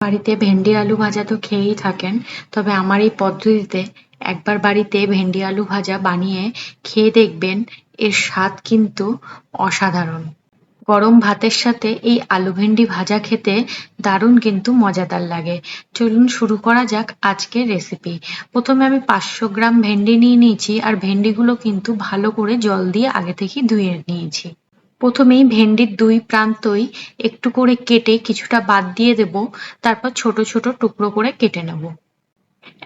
বাড়িতে ভেন্ডি আলু ভাজা তো খেয়েই থাকেন, তবে আমার এই পদ্ধতিতে একবার বাড়িতে ভেন্ডি আলু ভাজা বানিয়ে খেয়ে দেখবেন, এর স্বাদ কিন্তু অসাধারণ। গরম ভাতের সাথে এই আলু ভেন্ডি ভাজা খেতে দারুণ কিন্তু মজাদার লাগে। চলুন শুরু করা যাক আজকের রেসিপি প্রথমে আমি পাঁচশো গ্রাম ভেন্ডি নিয়ে নিয়েছি, আর ভেন্ডিগুলো কিন্তু ভালো করে জল দিয়ে আগে থেকে ধুয়ে নিয়েছি। প্রথমেই ভেন্ডির দুই প্রান্তই একটু করে কেটে কিছুটা বাদ দিয়ে দেব, তারপর ছোট ছোট টুকরো করে কেটে নেব।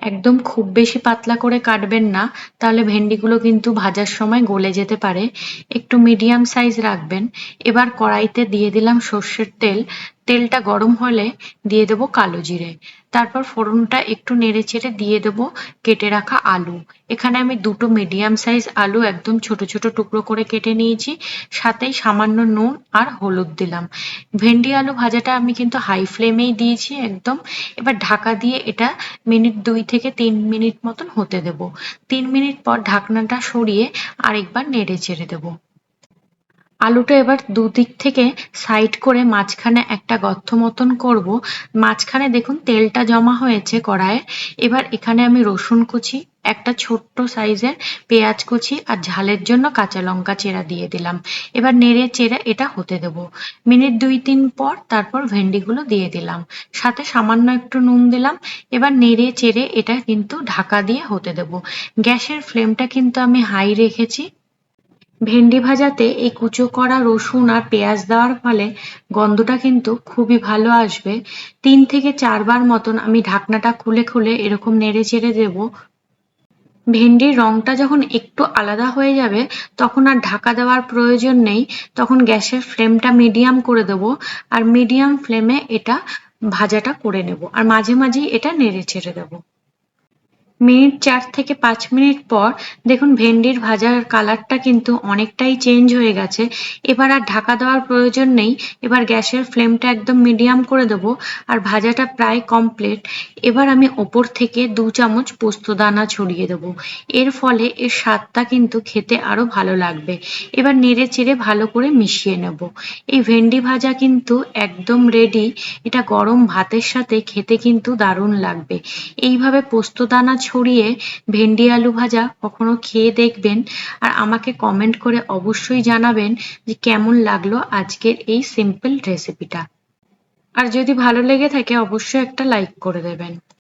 একদম খুব বেশি পাতলা করে কাটবেন না, তাহলে ভেন্ডিগুলো কিন্তু ভাজার সময় গলে যেতে পারে। একটু মিডিয়াম সাইজ রাখবেন। এবার কড়াইতে দিয়ে দিলাম সর্ষের তেল তেলটা গরম হলে দিয়ে দেবো কালো জিরে। তারপর ফোড়নটা একটু নেড়ে চেড়ে দিয়ে দেবো কেটে রাখা আলু। এখানে আমি দুটো মিডিয়াম সাইজ আলু একদম ছোট ছোট টুকরো করে কেটে নিয়েছি সাথেই সামান্য নুন আর হলুদ দিলাম। ভেন্ডি আলু ভাজাটা আমি কিন্তু হাই ফ্লেমেই দিয়েছি একদম। এবার ঢাকা দিয়ে এটা মিনিট দুই থেকে তিন মিনিট মতন হতে দেব। তিন মিনিট পর ঢাকনাটা সরিয়ে আরেকবার নেড়ে চেড়ে দেবো। আলুটা এবার দুদিক থেকে সাইড করে মাঝখানে একটা গর্ত মতন করব। মাঝখানে দেখুন তেলটা জমা হয়েছে কড়াইয়ে। এবার এখানে আমি রসুন কুচি, একটা ছোট্ট সাইজের পেঁয়াজ কুচি আর ঝালের জন্য কাঁচা লঙ্কা চেরা দিয়ে দিলাম। এবার নেড়ে চেড়ে এটা হতে দেব। মিনিট দুই তিন পর তারপর ভেন্ডিগুলো দিয়ে দিলাম। সাথে সামান্য একটু নুন দিলাম। এবার নেড়ে চেড়ে এটা কিন্তু ঢাকা দিয়ে হতে দেব। গ্যাসের ফ্লেমটা কিন্তু আমি হাই রেখেছি। ভেন্ডি ভাজাতে এই কুচো করা রসুন আর পেঁয়াজ দেওয়ার ফলে গন্ধটা কিন্তু খুবই ভালো আসবে। তিন থেকে চারবার মতন আমি ঢাকনাটা খুলে খুলে এরকম নেড়ে চেড়ে দেব। ভেন্ডির রংটা যখন একটু আলাদা হয়ে যাবে, তখন আর ঢাকা দেওয়ার প্রয়োজন নেই। তখন গ্যাসের ফ্লেমটা মিডিয়াম করে দেব আর মিডিয়াম ফ্লেমে এটা ভাজাটা করে নেব। আর মাঝে মাঝেই এটা নেড়ে ছেড়ে দেবো। মিনিট চার থেকে পাঁচ মিনিট পর দেখুন ভেন্ডির ভাজার কালারটা কিন্তু অনেকটাই চেঞ্জ হয়ে গেছে। এবার আর ঢাকা দেওয়ার প্রয়োজন নেই। এবার গ্যাসের ফ্লেমটা একদম মিডিয়াম করে দেব আর ভাজাটা প্রায় কমপ্লিট। এবার আমি ওপর থেকে দু চামচ পোস্ত দানা ছড়িয়ে দেব। এর ফলে এর স্বাদটা কিন্তু খেতে আরও ভালো লাগবে। এবার নেড়ে চেড়ে ভালো করে মিশিয়ে নেব। এই ভেন্ডি ভাজা কিন্তু একদম রেডি এটা গরম ভাতের সাথে খেতে কিন্তু দারুণ লাগবে। এইভাবে পোস্ত দানা ছড়িয়ে ভেন্ডি আলু ভাজা কখনো খেয়ে দেখবেন আর আমাকে কমেন্ট করে অবশ্যই জানাবেন যে কেমন লাগল আজকের এই সিম্পল রেসিপিটা আর যদি ভালো লেগে থাকে অবশ্যই একটা লাইক করে দেবেন।